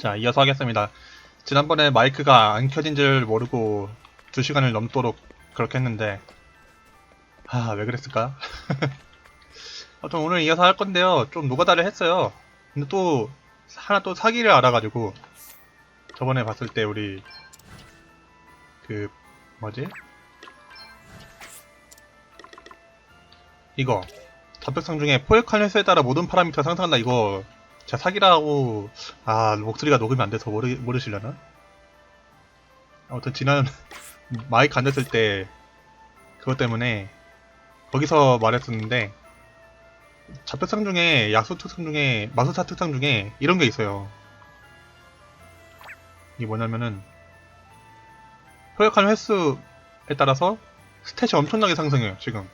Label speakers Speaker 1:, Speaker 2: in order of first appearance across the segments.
Speaker 1: 자, 이어서 하겠습니다. 지난번에 마이크가 안 켜진 줄 모르고 2시간을 넘도록 그렇게 했는데, 아, 왜 그랬을까? 아무튼 오늘 이어서 할 건데요. 좀 노가다를 했어요. 근데 또, 하나 또 사기를 알아가지고, 저번에 봤을 때 우리, 그, 뭐지? 이거. 접촉상 중에 포획한 횟수에 따라 모든 파라미터 상승한다. 이거, 제가 사기라고, 아, 목소리가 녹음이 안 돼서 모르, 모르시려나? 아무튼 지난 마이크 안 됐을 때 그것 때문에 거기서 말했었는데 잡특상 중에 약수 특상 중에 마술사 특상 중에 이런 게 있어요. 이게 뭐냐면은 포획한 횟수에 따라서 스탯이 엄청나게 상승해요. 지금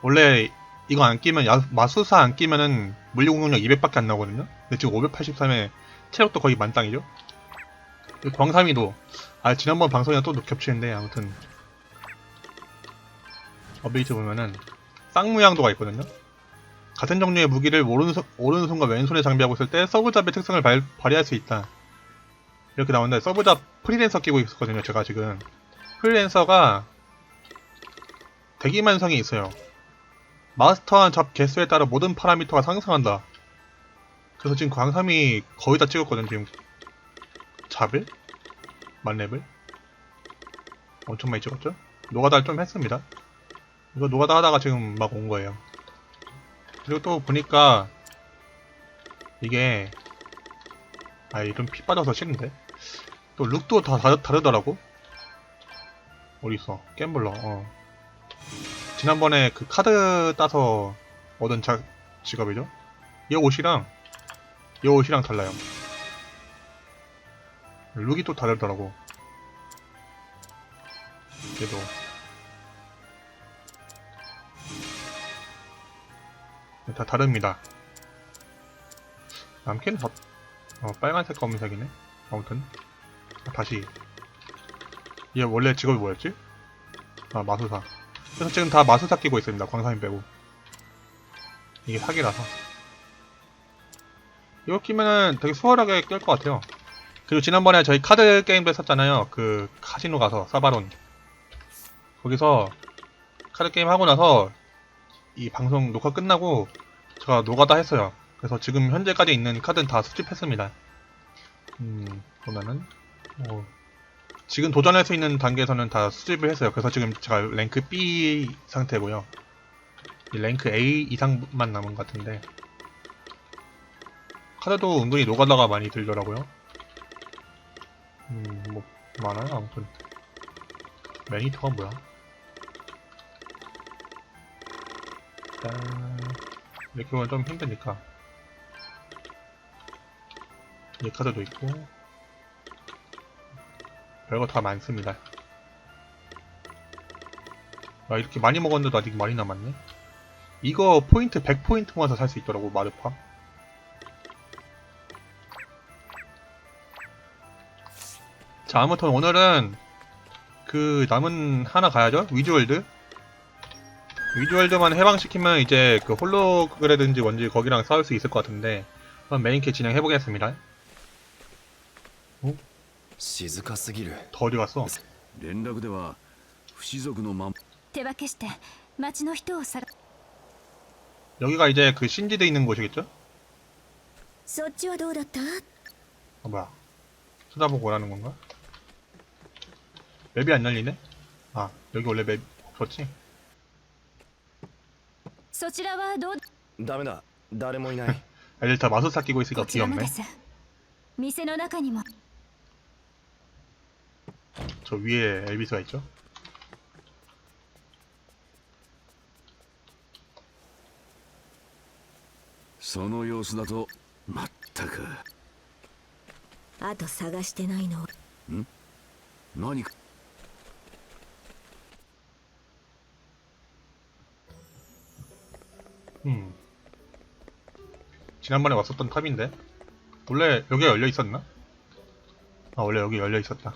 Speaker 1: 원래 이거 안 끼면 야- 마술사 안 끼면은 물리 공격력 200밖에 안 나오거든요. 근데 지금 583에 체력도 거의 만땅이죠. 이 광삼이도 아 지난번 방송이랑 또 겹치는데 아무튼 업데이트 보면은 쌍무양도가 있거든요. 같은 종류의 무기를 오른손, 오른손과 왼손에 장비하고 있을 때 서브잡의 특성을 발, 발휘할 수 있다. 이렇게 나오는데 서브잡 프리랜서 끼고 있었거든요. 제가 지금 프리랜서가 대기만성이 있어요. 마스터한 잡 개수에 따라 모든 파라미터가 상승한다. 그래서 지금 광삼이 거의 다 찍었거든 지금 잡을? 만렙을? 엄청 많이 찍었죠? 노가다를 좀 했습니다. 이거 노가다 하다가 지금 막 온 거예요. 그리고 또 보니까 이게 아 이름 피 빠져서 싫은데 또 룩도 다 다르, 다르더라고 어딨어 갬블러 어 지난번에 그 카드 따서 얻은 자, 직업이죠 이 옷이랑 이 옷이랑 달라요 룩이 또 다르더라고. 얘도. 다 다릅니다. 남캐는 다, 어, 빨간색 검은색이네. 아무튼. 아, 다시. 얘 원래 직업이 뭐였지? 아, 마술사. 그래서 지금 다 마술사 끼고 있습니다. 광산인 빼고. 이게 사기라서. 이거 끼면은 되게 수월하게 낄것 같아요. 그리고 지난번에 저희 카드 게임도 했었잖아요. 그 카지노 가서 사바론. 거기서 카드 게임 하고 나서 이 방송 녹화 끝나고 제가 노가다 했어요. 그래서 지금 현재까지 있는 카드는 다 수집했습니다. 음, 보면은 뭐 지금 도전할 수 있는 단계에서는 다 수집을 했어요. 그래서 지금 제가 랭크 B 상태고요. 이 랭크 A 이상만 남은 것 같은데 카드도 은근히 노가다가 많이 들더라고요. 음, 뭐, 많아요, 아무튼. 매니터가 뭐야? 짠. 이렇게 보면 좀 힘드니까. 이 카드도 있고. 별거 다 많습니다. 아, 이렇게 많이 먹었는데도 아직 많이 남았네? 이거 포인트 100포인트 모아서 살 수 있더라고, 마르파. 자, 아무튼 오늘은 그 남은 하나 가야죠. 위즈월드. 위즈월드만 해방시키면 이제 그 홀로그래든지 뭔지 거기랑 싸울 수 있을 것 같은데 한번 메인 캐 진행해 보겠습니다.
Speaker 2: 静かすぎる
Speaker 1: 더 어디 갔어?
Speaker 3: 連絡では不死族のま
Speaker 4: 手分けして町の人を探
Speaker 1: 여기가 이제 그 신지대 있는 곳이겠죠?
Speaker 4: そっちはどうだった
Speaker 1: 아 뭐야? 찾아보고 오라는 건가? 맵이 안 열리네? 아 여기 원래 맵 없었지?
Speaker 4: そちらはどう
Speaker 2: ダメだ誰もいない
Speaker 1: 애들 다 마술사 끼고 있으니까
Speaker 4: こちらの
Speaker 1: 귀엽네.
Speaker 4: です店の中にも
Speaker 1: 저 위에 엘비스가 있죠?
Speaker 3: その様子だとまったく
Speaker 4: あと探してないの
Speaker 3: 何か
Speaker 1: 음. 지난번에 왔었던 탑인데 원래 여기가 열려 있었나? 아 원래 여기 열려 있었다.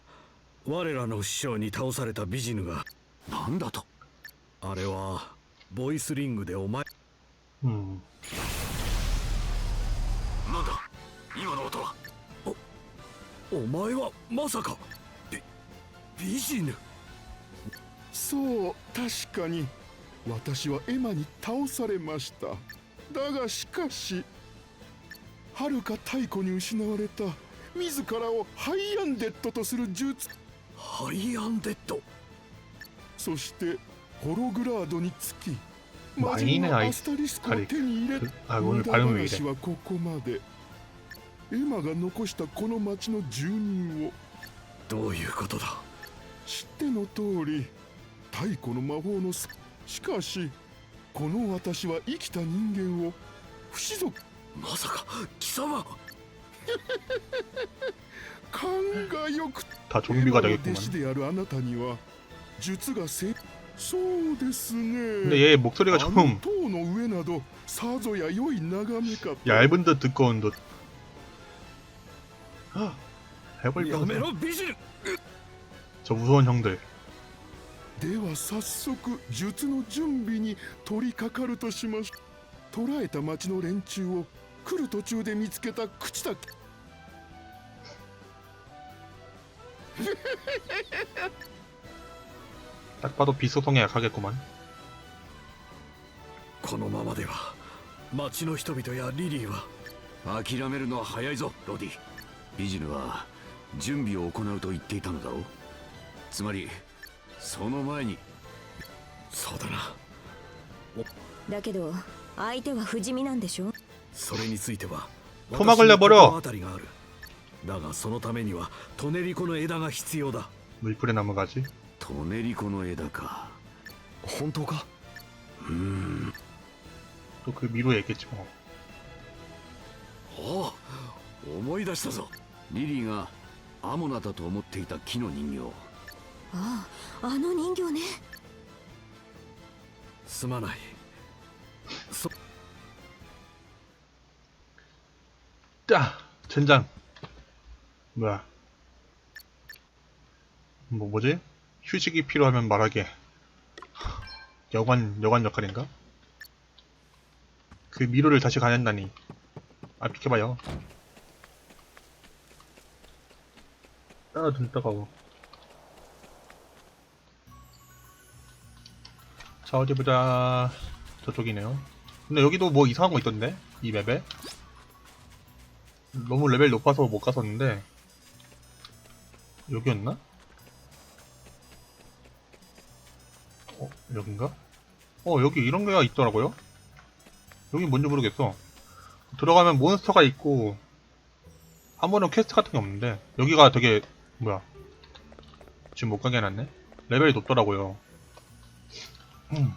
Speaker 5: 我らの師匠に倒されたビジヌが。
Speaker 3: なんだと？
Speaker 5: あれはボイスリングでお前。
Speaker 1: 음.
Speaker 3: なんだ？今の音は？
Speaker 5: お前はまさか。ビビジヌ
Speaker 6: そう確かに。私はエマに倒されました。だがしかし遥か太古に失われた自らをハイアンデッドとする術
Speaker 5: ハイアンデッド。
Speaker 6: そしてホログラードにつき
Speaker 1: マ
Speaker 6: ジのアスタリスクを手に入れ無駄話はここまで。エマが残したこの町の住人を。
Speaker 5: どういうことだ？
Speaker 6: 知っての通り太古の魔法のすしかしこの私は生きた人間を不死族。
Speaker 5: まさか貴様？
Speaker 6: 勘がよく
Speaker 1: 다 좀비가
Speaker 6: エマの
Speaker 1: 되겠구만.
Speaker 6: 弟子であるあなたには術がせそうですね
Speaker 1: 근데 얘 목소리가
Speaker 6: あの
Speaker 1: 좀
Speaker 6: 塔の上などさぞや良い眺めかと
Speaker 1: 얇은 듯 두꺼운 듯. 해볼
Speaker 5: やめ
Speaker 1: 뻔.
Speaker 5: ろビジヌ
Speaker 1: 저 무서운 형들.
Speaker 6: では早速術の準備に取り掛かるとしまし捕らえた町の連中を 来る途中で見つけた口だ
Speaker 1: 딱 봐도 비소통에 약하겠구만.
Speaker 5: このままでは町の人々やリリーは
Speaker 3: 諦めるのは早いぞロディビジヌは準備を行うと言っていたのだろうつまりその前に
Speaker 5: そうだな
Speaker 4: だけど相手は不死身なんでしょ
Speaker 5: それについては
Speaker 1: 토막을내버려
Speaker 5: 私に心当たりがあるだがそのためにはトネリコの枝が必要だ
Speaker 1: 물풀의 나무 가지.
Speaker 3: トネリコの枝か
Speaker 2: 本当か
Speaker 3: うーん
Speaker 1: 또 그 미로 얘기했지 뭐.
Speaker 5: おお思い出したぞ
Speaker 3: リリーがアモナだと思っていた木の人形
Speaker 4: あああの人形ね
Speaker 5: すまないそ
Speaker 1: 짜! 젠장. 뭐야. 뭐, 뭐지? 휴식이 필요하면 말하게. 여관, 여관 역할인가? 그 미로를 다시 가낸다니. 아, 비켜봐요. 아, 눈 따가워. 자, 어디 보자. 저쪽이네요. 근데 여기도 뭐 이상한 거 있던데? 이 맵에? 너무 레벨 높아서 못 갔었는데 여기였나? 어 여긴가? 어 여기 이런 게가 있더라고요 여기 뭔지 모르겠어 들어가면 몬스터가 있고 아무런 퀘스트 같은 게 없는데 여기가 되게 뭐야 지금 못 가게 해놨네 레벨이 높더라고요 음.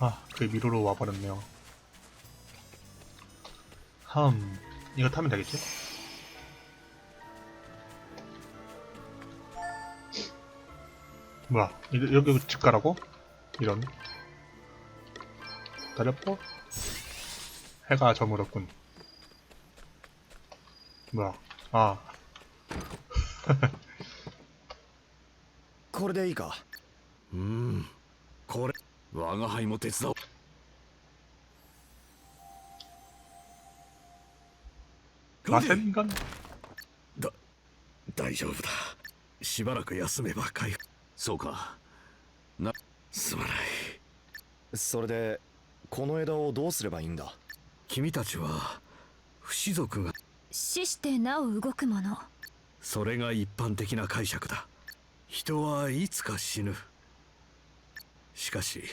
Speaker 1: 아, 그 미로로 와버렸네요. 흠, 이거 타면 되겠지? 뭐야, 이- 여기 집 가라고? 이런. 기다려봐. 해가 저물었군. 뭐야, 아,
Speaker 2: これでいいか
Speaker 5: うんこれ
Speaker 3: 我が輩も手伝おう。
Speaker 1: だ
Speaker 5: 大丈夫だ。しばらく休めば回復。
Speaker 3: そうか。
Speaker 5: なすまない。
Speaker 2: それでこの枝をどうすればいいんだ？
Speaker 5: 君たちは不死族が。
Speaker 4: 死してなお動くもの。
Speaker 5: それが一般的な解釈だ。人はいつか死ぬ。しかし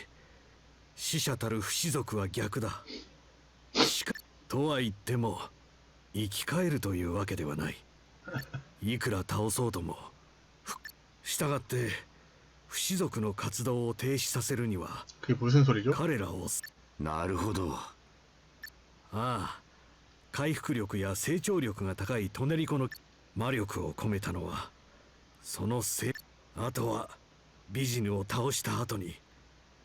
Speaker 5: 死者たる不死族は逆だ。しかとは言っても生き返るというわけではない。いくら倒そうともしたがって不死族の活動を停止させるには彼らを
Speaker 3: なるほど。
Speaker 5: ああ回復力や成長力が高いトネリコの魔力を込めたのはそのせあとはビジヌを倒した後に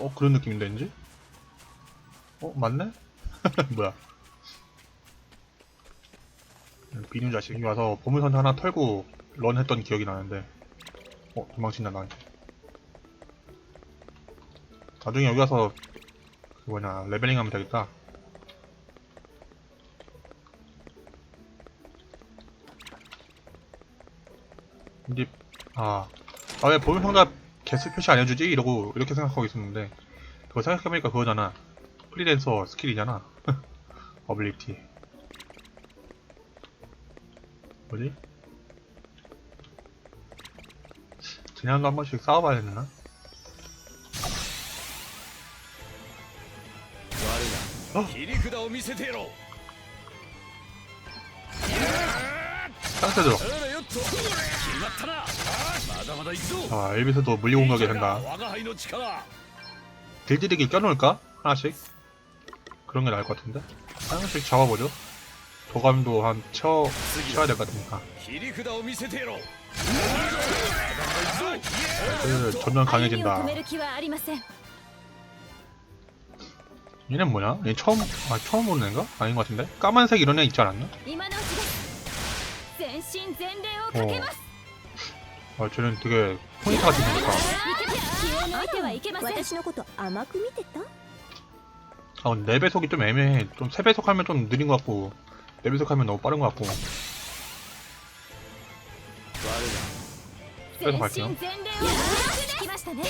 Speaker 1: 어, 그런 느낌인데, 왠지? 어, 맞네? 뭐야. 비누 자식이 와서 보물선 하나 털고 런 했던 기억이 나는데, 어, 도망친다, 나한테. 나중에 여기 와서 그 뭐냐 레벨링 하면 되겠다 근데 아아 왜 보면 상자 개수 표시 안 해주지? 이러고 이렇게 생각하고 있었는데 그거 생각해보니까 그거잖아 프리랜서 스킬이잖아 어빌리티 뭐지? 그냥 한 번씩 싸워봐야 되나? 어?
Speaker 5: 딱 때도
Speaker 1: 자 엘비스도 물리공 격이 된다 딜디디기 껴놓을까? 하나씩? 그런 게 나을 것 같은데? 하나씩 잡아보죠 도감도 한 쳐, 쳐야 될 것 같으니까 그 점점 강해진다 얘는 뭐냐? 얘 처음, 아 처음 보는 애인가? 아닌 것 같은데? 까만색 이런 애 있지 않았나?
Speaker 4: 今のうちです全身全霊をか
Speaker 1: 어.
Speaker 4: けます
Speaker 1: 아, 쟤는 되게 포인트 같이 생겼다.
Speaker 4: 気を抜いてはいけません私のこと甘く見てた
Speaker 1: 아, 근데 4배속이 좀 애매해. 좀 3배속 하면 좀 느린 것 같고, 4배속 하면 너무 빠른 것 같고.
Speaker 4: 全
Speaker 1: 그래서
Speaker 4: 身
Speaker 1: 갈게요.
Speaker 4: 全霊を聞きましたね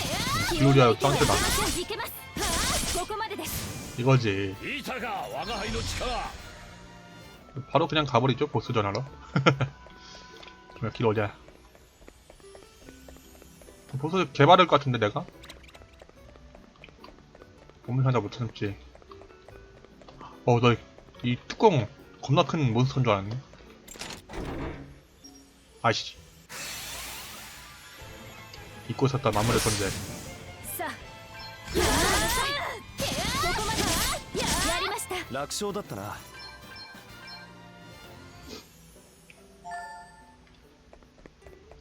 Speaker 1: 기울이야, 짱트다.
Speaker 4: いけますここまでです
Speaker 1: 이거지.
Speaker 5: いいたか我が輩の力
Speaker 1: 바로 그냥 가버리죠, 보스 전화로. 그냥 길 어디야? 보스 개발할 것 같은데, 내가? 보물 상자 못 찾지. 어, 나 이 뚜껑 겁나 큰 몬스터인 줄 알았네. 아이씨. 잊고 있었다, 마무리 던제.
Speaker 4: さあここまでややりました
Speaker 2: 楽勝だったな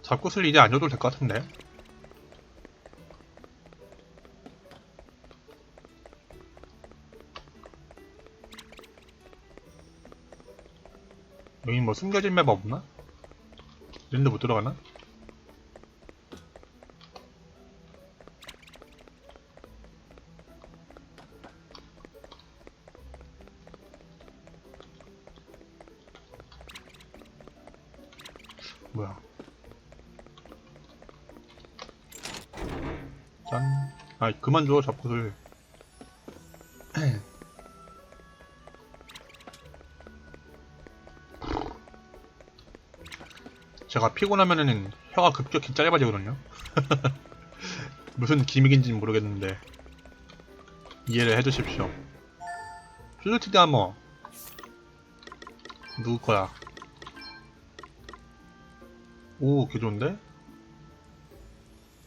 Speaker 1: 잡고슬 이제 안 줘도 될 것 같은데. 여기 뭐 숨겨진 맵 없나? 이런데 못 들어가나? 그만 줘, 잡고들. 제가 피곤하면은 혀가 급격히 짧아지거든요. 무슨 기믹인지는 모르겠는데 이해를 해주십시오. 플루티드 아머 누구 거야? 오, 개 좋은데?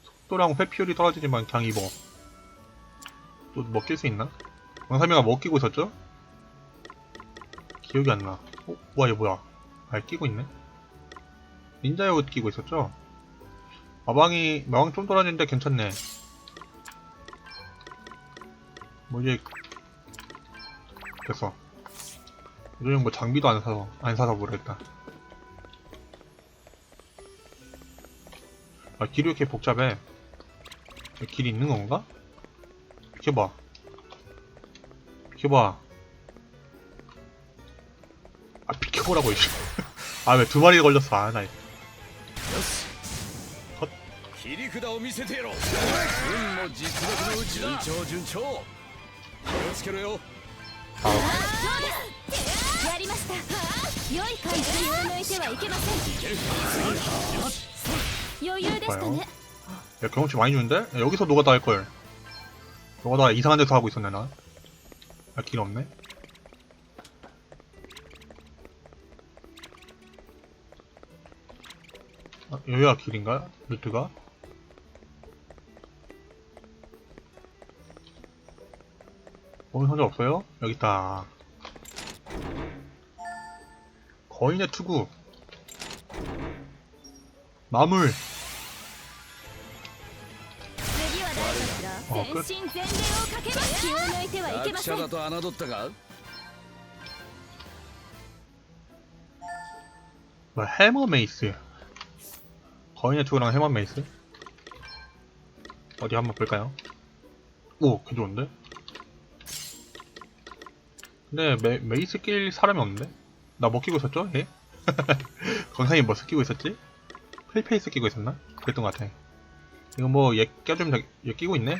Speaker 1: 속도랑 회피율이 떨어지지만 그냥 입어. 또 먹힐 수 있나? 왕삼이가 뭐 끼고 있었죠? 기억이 안 나. 어? 뭐야, 얘 뭐야? 아, 끼고 있네? 닌자의 옷 끼고 있었죠? 마방이, 마방 좀 떨어지는데 괜찮네. 뭐지? 됐어. 요즘 뭐 장비도 안 사서, 안 사서 모르겠다. 아, 길이 왜 이렇게 복잡해? 길이 있는 건가? 비켜봐. 비켜봐. 아, 비켜보라고, 이씨. 아, 왜 두 마리 걸렸어, 아, 나.
Speaker 4: 컷. 아.
Speaker 1: 야, 경험치 많이 주는데? 야, 여기서 누가 다 할걸. 노가다 이상한 데서 하고 있었네 나 아, 길 없네 아, 여기가 길인가? 루트가? 보는 선적 없어요? 여기 있다 거인의 투구 마물
Speaker 4: 全身全霊をかけます気を抜いてはいけません
Speaker 3: 役者だと侮ったか
Speaker 1: 뭐 해머 메이스 거인의 투구랑 해머 메이스 어디 한번 볼까요? 오, 개 좋은데? 근데 메, 메이스 낄 사람이 없는데? 나 뭐 끼고 있었죠? 얘? 건상이 뭐 끼고 있었지? 프리페이스 끼고 있었나? 그랬던 것 같아 이거 뭐 얘 껴주면 되, 얘 끼고 있네?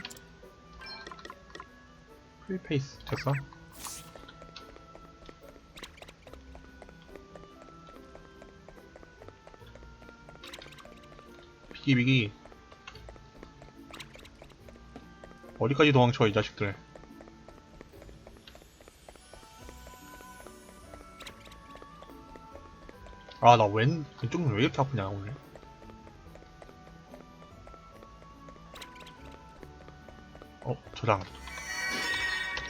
Speaker 1: 프리페이스 됐어? 비기 비기. 어디까지 도망쳐 이 자식들. 아 나 왼 왼쪽 눈 왜 이렇게 아프냐 오늘? 어 저장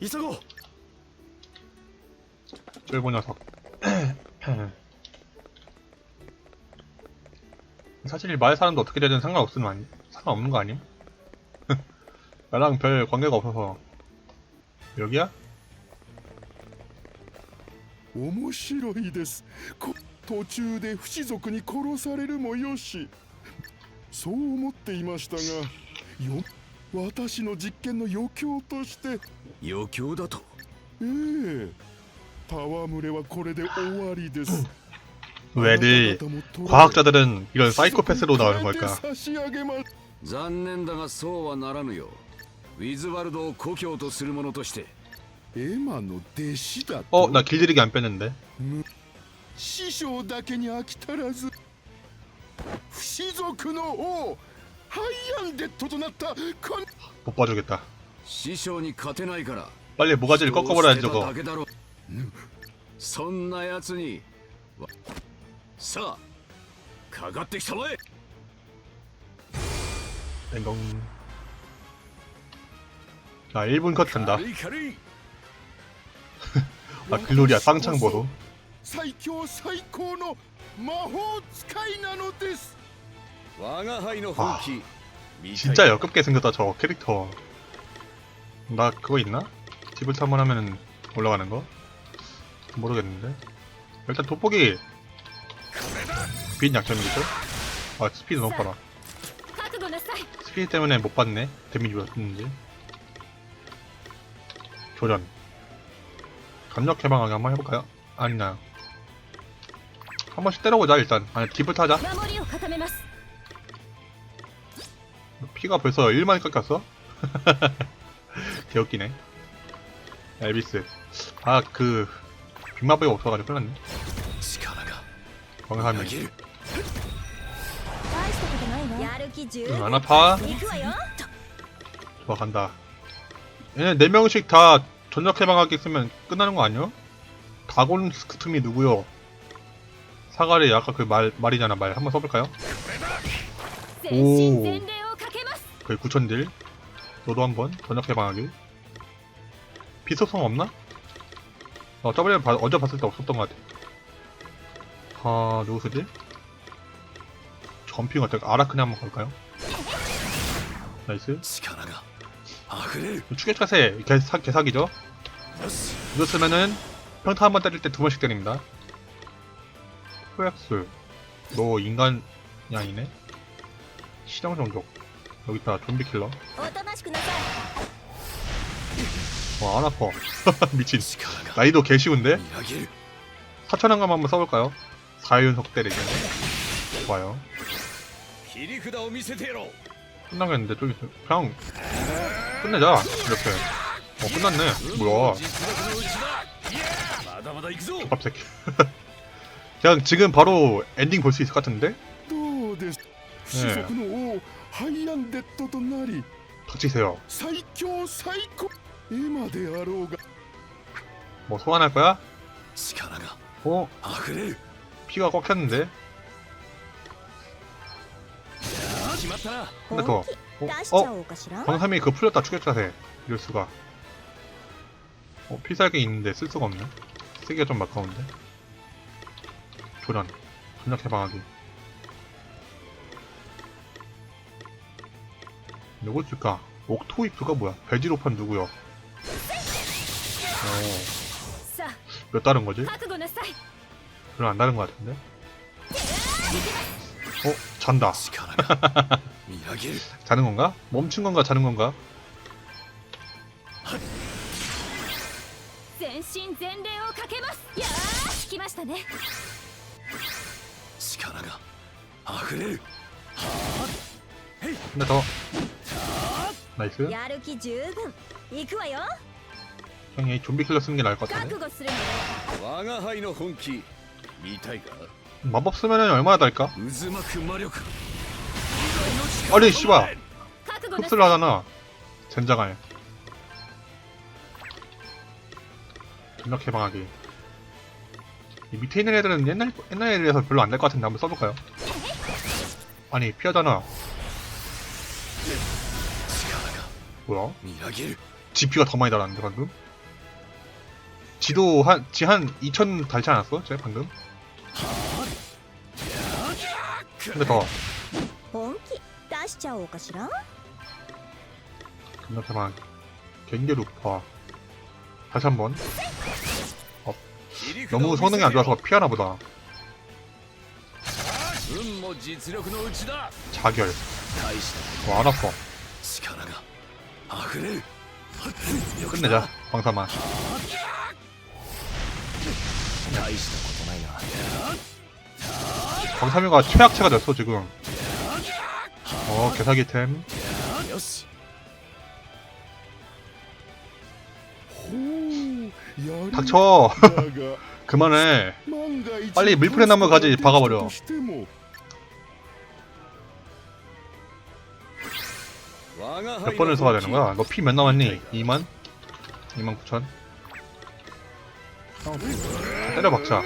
Speaker 2: 急ごう
Speaker 1: 쫄보 녀석. 사실 마을 사람도 어떻게 되든 상관없는 거 아니? 상관없는 거 아님? 나랑 별 관계가 없어서 여기야?
Speaker 6: 面白いですこ途中で不死族に殺されるもよしそう思っていましたがよ 私の実験の余興として
Speaker 3: 余興だと
Speaker 6: ええ戯れはこれで終わりです
Speaker 1: 왜 애들
Speaker 6: あなた方も捕らえ
Speaker 1: 과학자들은 이런 사이코패스로 나오는 걸까?
Speaker 6: 差し上げます
Speaker 3: 残念だがそうはならぬよウィズワルドを故郷とする者として
Speaker 6: エマの弟子だと
Speaker 1: 어, 나 길들이기 안 뺐는데.
Speaker 6: 師匠だけに飽き足らず不死族の王 ハイアンデッドとなったこん
Speaker 1: 못 봐주겠다.
Speaker 3: 師匠に勝てないから
Speaker 1: 빨리 모가지를
Speaker 3: 人を
Speaker 1: 꺾어버려야지
Speaker 3: 捨てた
Speaker 1: 저거.
Speaker 3: だけだろそんな奴にわさあかかってきたまえ
Speaker 1: 땡동. 자, 1분 컷 간다.
Speaker 3: 軽い軽い
Speaker 1: 아, 글로리아 쌍창보로.
Speaker 6: 最強最高の魔法使いなのです
Speaker 3: 아,
Speaker 1: 진짜 역겹게 생겼다 저 캐릭터. 나 그거 있나? 집을 탐험하면 올라가는 거? 모르겠는데. 일단 돋보기. 빈 약점이겠죠? 아 스피드 너무 빨라. 스피드 때문에 못 봤네. 데미지 받았는지 조련. 강력 해방하기 한번 해볼까요? 아니나요 한 번씩 때려보자 일단. 아니 딥을 타자. 피가 벌써 1만이 깎였어? 개웃기네. 엘비스. 아 그 빅마법이 없어가지고 큰일났네.
Speaker 4: 방사하면
Speaker 1: 응, 안 아파? 좋아 간다. 얘네 4명씩 다 전력 해방하기 쓰면 끝나는 거 아니야? 다곤스크툼이 누구요? 사가리 아까 그 말 말이잖아. 말 한번 써볼까요?
Speaker 4: 오. 그
Speaker 1: 거의 9천딜 너도 한번 번역 해방하기 비속성 없나? 어 저번에 바, 어제 봤을 때 없었던 것 같아 아 누구 쓰지? 점핑 어떨까? 아라크네 한번 갈까요? 나이스 추격자세 개사, 개사기죠? 이거 쓰면은 평타 한 번 때릴 때 두 번씩 때립니다 소약술 너 인간 양이네 실형 종족 여기 있다 좀비 킬러. 와안 아파. 미친. 나이도 개 쉬운데? 사천왕감 한번 써볼까요? 사윤석 대리기 좋아요. 끝나겠는데 좀 있어. 그냥 끝내자. 이렇게. 어 끝났네. 뭐야? 밥 새끼. 그냥 지금 바로 엔딩 볼 수 있을 것 같은데?
Speaker 6: 네. ハイアンデッドとなり
Speaker 1: 닥치세요
Speaker 6: 最強最高エマであろうが
Speaker 1: 뭐 소환할 거야?
Speaker 3: 力が
Speaker 1: 어?
Speaker 3: 溢れる
Speaker 1: 피가 꽉 찼는데?
Speaker 3: 決まったな
Speaker 1: 근데 더
Speaker 4: 出
Speaker 1: 어?
Speaker 4: しちゃ
Speaker 1: 어?
Speaker 4: おうかしら
Speaker 1: 광삼이 그거 풀렸다 추격 자세 이럴 수가 어 필살기 있는데 쓸 수가 없네 쓰기가 좀 아까운데 조련 전력 해방하기 누구 쓸까? 옥토이프가 뭐야? 베지로판 누구야? 어. 몇 다른 거지? 별로 안 다른 거 같은데? 어? 잔다. 자는 건가? 멈춘 건가? 자는 건가? 근데 더 나이스
Speaker 4: やる気十分行くわよ
Speaker 1: 형이 좀비 킬러 쓰는 게 나을 것 같은데
Speaker 4: 覚悟するのよ
Speaker 3: 我が輩の本気見たいか
Speaker 1: 마법 쓰면은 얼마나 달까?
Speaker 3: 渦巻く魔力
Speaker 1: 아니 씨발
Speaker 4: 覚悟なさい
Speaker 1: 흡수를 하잖아 젠장할 전력 해방하기 이 밑에 있는 애들은 옛날 옛날 애들이라서 별로 안 될 것 같은데 한번 써볼까요? 아니 피하잖아 뭐야?
Speaker 3: みなぎる
Speaker 1: GP가 더 많이 달았는데 방금? 지도 한, 지 한 2000 달지 않았어? 쟤 방금? 근데 더
Speaker 4: 本気出しちゃおうかしら
Speaker 1: 전력 해방 경계 루파 다시 한번 너무 성능이 안 좋아서 피하나 보다
Speaker 3: 運も実力のうちだ
Speaker 1: 자결
Speaker 3: 大した
Speaker 1: 와 안 아파
Speaker 3: 力が溢れる
Speaker 1: 끝내자 방사만 방사면가 최악체가 됐어 지금. 어 개사기템. 닥쳐. 그만해. 빨리 밀프레 나무 가지 박아버려. 몇 번을 써야 되는 거야? 너 피 몇 남았니? 2만? 2만 9천? 때려 박자.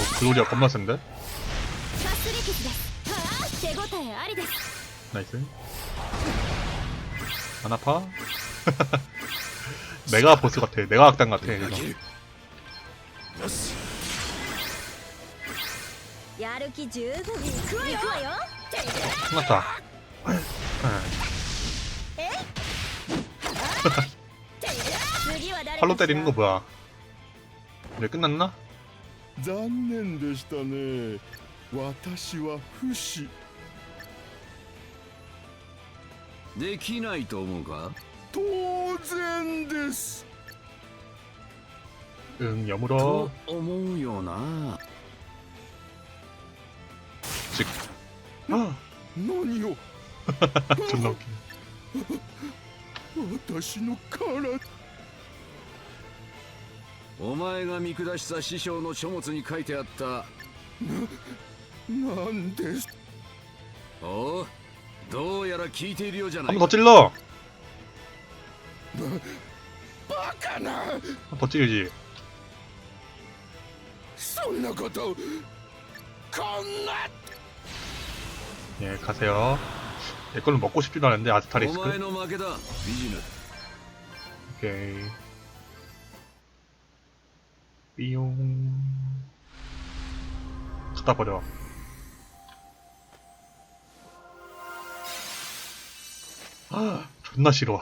Speaker 1: 어, 글로리아 겁나 센데?
Speaker 4: 아,
Speaker 1: 나이스 안 아파? 내가 보스 같아 내가 악당 같아
Speaker 3: みな
Speaker 1: 그래서
Speaker 3: ぎるよし
Speaker 4: やる気十分行くわよ行くわよ
Speaker 1: 끝났다 응.
Speaker 4: 次は誰
Speaker 1: 팔로 때리는 거 뭐야 이제 끝났나?
Speaker 6: 残念でしたね私は不死
Speaker 3: できないと思うか
Speaker 6: 当然です
Speaker 1: 응
Speaker 3: と
Speaker 1: 여물어
Speaker 3: 思うよな
Speaker 1: 즉 아,
Speaker 6: 何を
Speaker 1: 존나 웃기네
Speaker 6: 私の体
Speaker 3: お前が見下した師匠の書物に書いてあった
Speaker 6: なんです
Speaker 3: おうどうやら聞いているようじゃない
Speaker 1: 한 번 더 찔러
Speaker 6: バカな
Speaker 1: 한 번 더 찌르지
Speaker 6: そんなことこんな
Speaker 1: 예, 가세요. 내 걸로 먹고 싶지도 않은데
Speaker 3: お
Speaker 1: 아스타리스크.
Speaker 3: 前の負けだビジヌ
Speaker 1: 오케이. 삐용. 갖다 버려. 아, 존나 싫어.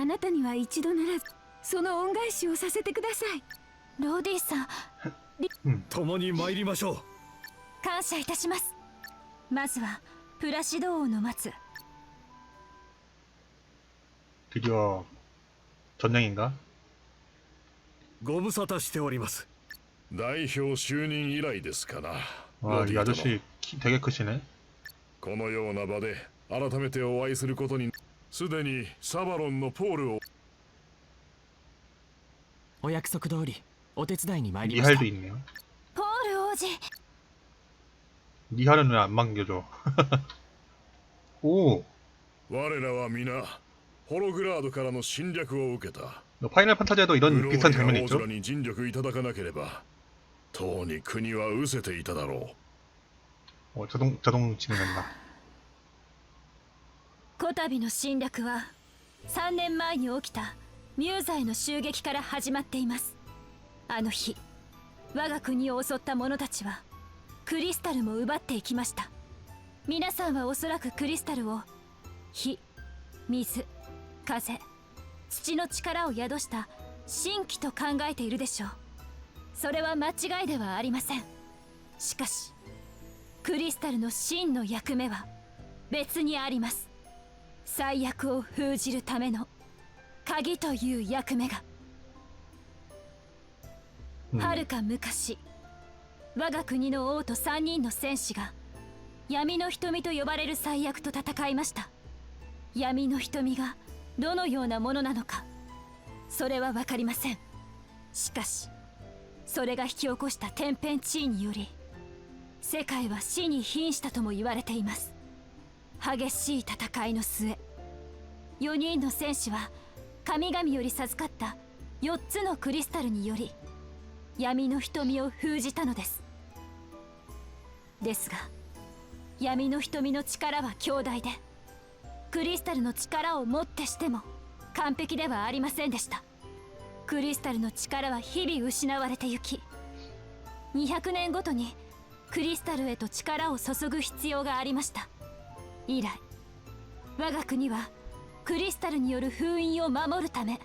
Speaker 4: あなたには一度ならずその恩返しをさせてくださいローディさん
Speaker 5: 共に参りましょう
Speaker 4: 感謝いたしますまずはプラシド王の待つ
Speaker 1: 드디어 전쟁인가?
Speaker 5: ご無沙汰しております
Speaker 6: 代表就任以来ですかな
Speaker 1: 와,
Speaker 6: ロデ
Speaker 1: 이
Speaker 6: ィ殿
Speaker 1: 아저씨 키 되게 크시네.
Speaker 6: このような場で改めてお会いすることに すでにサバロンのポールを
Speaker 7: お約束通りお手伝いに参りました
Speaker 1: 니할도 있네요.
Speaker 4: ポール王子
Speaker 1: 니할은 왜 안 반겨줘? 오,
Speaker 6: 我らは皆ホログラードからの侵略を受けた
Speaker 1: 파이널 판타지에도
Speaker 6: グ
Speaker 1: 이런
Speaker 6: ロー
Speaker 1: 비슷한
Speaker 6: リア
Speaker 1: 장면이
Speaker 6: 王
Speaker 1: 있죠?
Speaker 6: 空に尽力いただかなければとうに国は失せていただろ
Speaker 1: 어, 자동 자동 진행된다.
Speaker 4: こたびの侵略は3年前に起きたミューザへの襲撃から始まっています。あの日我が国を襲った者たちはクリスタルも奪っていきました。皆さんはおそらくクリスタルを火水風土の力を宿した神器と考えているでしょう。それは間違いではありません。しかしクリスタルの真の役目は別にあります。最悪を封じるための鍵という役目が。
Speaker 1: 음,
Speaker 4: はるか昔我が国の王と3人の戦士が闇の瞳と呼ばれる最悪と戦いました。闇の瞳がどのようなものなのかそれは分かりません。しかしそれが引き起こした天変地異により世界は死に瀕したとも言われています激しい戦いの末4人の戦士は神々より授かった4つのクリスタルにより闇の瞳を封じたのです。ですが闇の瞳の力は強大でクリスタルの力をもってしても完璧ではありませんでした。クリスタルの力は日々失われてゆき200年ごとにクリスタルへと力を注ぐ必要がありました。以来我が国はクリスタルによる封印を守るため